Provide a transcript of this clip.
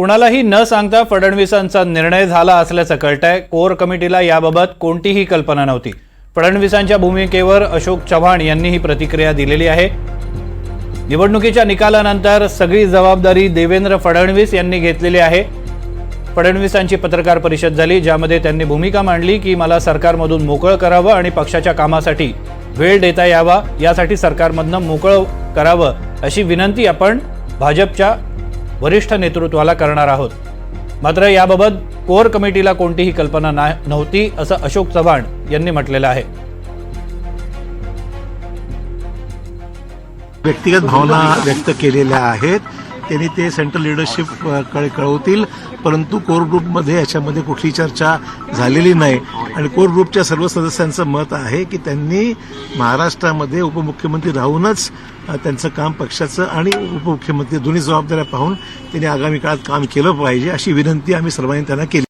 कुणालाही न सांगता फडणवीसांचा निर्णय झाला असल्याचं कळतंय. कोर कमिटीला याबाबत कोणतीही कल्पना नव्हती. फडणवीसांच्या भूमिकेवर अशोक चव्हाण यांनी ही प्रतिक्रिया दिलेली आहे. निवडणुकीच्या निकालानंतर सगळी जबाबदारी देवेंद्र फडणवीस यांनी घेतलेली आहे. फडणवीसांची पत्रकार परिषद झाली ज्यामध्ये त्यांनी भूमिका मांडली की मला सरकारमधून मोकळं करावं आणि पक्षाच्या कामासाठी वेळ देता यावा यासाठी सरकारमधनं मोकळं करावं अशी विनंती आपण भाजपच्या वरिष्ठ नेतृत्वाला करणार आहोत. मात्र याबाबत कोर कमिटीला कोणतीही कल्पना नव्हती असं अशोक चव्हाण यांनी म्हटलेलं आहे. व्यक्तिगत भावना व्यक्त केलेल्या आहेत. त्यांनी ते सेंट्रल लिडरशिपकडे कळवतील. परंतु कोर ग्रुपमध्ये याच्यामध्ये कुठली चर्चा झालेली नाही. आणि कोर ग्रुपच्या सर्व सदस्यांचं मत आहे की त्यांनी महाराष्ट्रामध्ये उपमुख्यमंत्री राहूनच त्यांचं काम पक्षाचं आणि उपमुख्यमंत्री दोन्ही जबाबदाऱ्या पाहून त्यांनी आगामी काळात काम केलं पाहिजे अशी विनंती आम्ही सर्वांनी त्यांना केली.